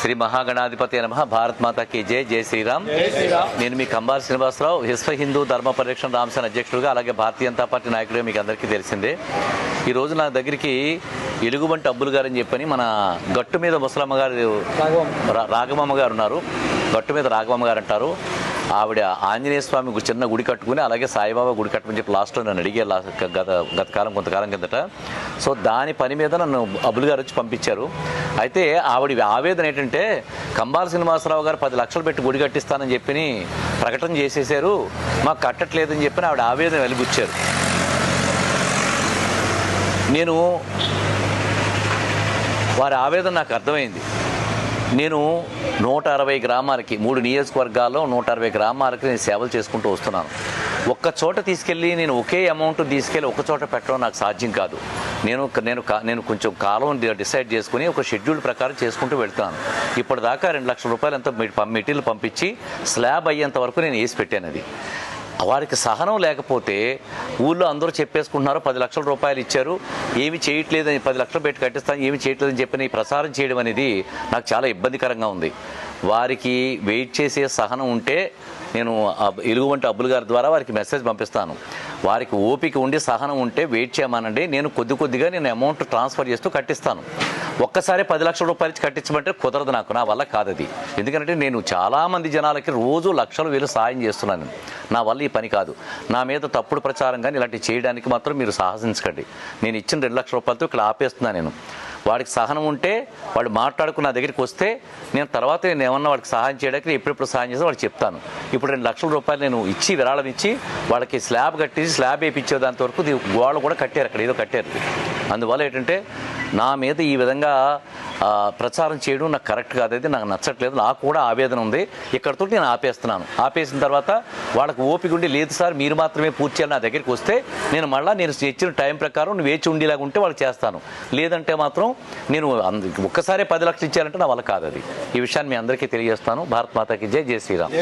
శ్రీ మహాగణాధిపతి నమ భారత్ మాతాకి జై జై శ్రీరామ్. నేను మీ కంబాల్ శ్రీనివాసరావు విశ్వ హిందూ ధర్మ పరిరక్షణ రామసేన అధ్యక్షుడుగా అలాగే భారతీయ జనతా పార్టీ నాయకుడిగా మీకు అందరికీ తెలిసిందే. ఈ రోజు నా దగ్గరికి ఎలుగుబంటి అబ్బులు గారు అని చెప్పని మన గట్టు మీద ముసలమ్మ గారు రా- రాఘవమ్మ గారు ఉన్నారు. గట్టు మీద రాఘవమ్మ గారు అంటారు. ఆవిడ ఆంజనేయ స్వామి చిన్న గుడి కట్టుకుని అలాగే సాయిబాబా గుడి కట్టమని చెప్పి లాస్ట్లో నన్ను అడిగే గత గతకాలం కొంతకాలం కిందట. సో దాని పని మీద నన్ను అబుల్ గారు వచ్చి పంపించారు. అయితే ఆవిడ ఆవేదన ఏంటంటే కంబాల శ్రీనివాసరావు గారు పది లక్షలు పెట్టి గుడి కట్టిస్తానని చెప్పి ప్రకటన చేసేసారు మాకు కట్టట్లేదని చెప్పి ఆవిడ ఆవేదన వెలిగుచ్చారు నేను వారి ఆవేదన నాకు అర్థమైంది. నేను నూట అరవై గ్రామాలకి మూడు నియోజకవర్గాల్లో నూట అరవై గ్రామాలకి నేను సేవలు చేసుకుంటూ వస్తున్నాను. ఒక్క చోట తీసుకెళ్ళి నేను ఒకే అమౌంట్ తీసుకెళ్ళి ఒక చోట పెట్టడం నాకు సాధ్యం కాదు. నేను నేను కా- నేను కొంచెం కాలం డిసైడ్ చేసుకుని ఒక షెడ్యూల్ ప్రకారం చేసుకుంటూ వెళ్తున్నాను. ఇప్పటిదాకా రెండు లక్షల రూపాయలు ఎంత మెటీరియల్ పంపించి స్లాబ్ అయ్యేంత వరకు నేను వేసి పెట్టాను అది. వారికి సహనం లేకపోతే ఊళ్ళో అందరూ చెప్పేసుకుంటున్నారు పది లక్షల రూపాయలు ఇచ్చారు ఏమి చేయట్లేదని పది లక్షలు పెట్టి కట్టిస్తాను ఏమి చేయట్లేదని చెప్పి ఈ ప్రసారం చేయడం అనేది నాకు చాలా ఇబ్బందికరంగా ఉంది. వారికి వెయిట్ చేసే సహనం ఉంటే నేను ఎలుగు వంటి అబ్బులు గారి ద్వారా వారికి మెసేజ్ పంపిస్తాను. వారికి ఓపిక ఉండి సహనం ఉంటే వెయిట్ చేయమనండి. నేను కొద్ది కొద్దిగా నేను అమౌంట్ ట్రాన్స్ఫర్ చేస్తూ కట్టిస్తాను. ఒక్కసారి పది లక్షల రూపాయలు ఇచ్చి కట్టించమంటే కుదరదు నాకు. నా వల్ల కాదు అది. ఎందుకంటే నేను చాలామంది జనాలకి రోజు లక్షలు వేలు సాయం చేస్తున్నాను. నా వల్ల ఈ పని కాదు. నా మీద తప్పుడు ప్రచారం కానీ ఇలాంటివి చేయడానికి మాత్రం మీరు సాహసించకండి. నేను ఇచ్చిన రెండు లక్షల రూపాయలతో ఇక్కడ ఆపేస్తున్నాను నేను. వాడికి సహనం ఉంటే వాడు మాట్లాడుకున్న నా దగ్గరికి వస్తే నేను తర్వాత నేను ఏమన్నా వాడికి సహాయం చేయడానికి ఎప్పుడెప్పుడు సహాయం చేస్తే వాడికి చెప్తాను. ఇప్పుడు రెండు లక్షల రూపాయలు నేను ఇచ్చి విరాళం ఇచ్చి వాళ్ళకి స్లాబ్ కట్టేసి స్లాబ్ వేయించే దాంత వరకు గోడ గోడలు కూడా కట్టారు అక్కడ ఏదో కట్టారు. అందువల్ల ఏంటంటే నా మీద ఈ విధంగా ప్రచారం చేయడం నాకు కరెక్ట్ కాదు అది నాకు నచ్చట్లేదు. నాకు కూడా ఆవేదన ఉంది. ఇక్కడతో నేను ఆపేస్తున్నాను. ఆపేసిన తర్వాత వాళ్ళకి ఓపిక ఉండి లేదు సార్ మీరు మాత్రమే పూర్తి చేయాలి నా దగ్గరికి వస్తే నేను మళ్ళీ నేను ఇచ్చిన టైం ప్రకారం నువ్వు వేచి ఉండేలాగా ఉంటే వాళ్ళకి చేస్తాను. లేదంటే మాత్రం నేను ఒక్కసారే పది లక్షలు ఇచ్చారంటే నా వల్ల కాదు అది. ఈ విషయాన్ని మీ అందరికీ తెలియజేస్తాను. భారత్ మాతాకి జై జై శ్రీరామ్.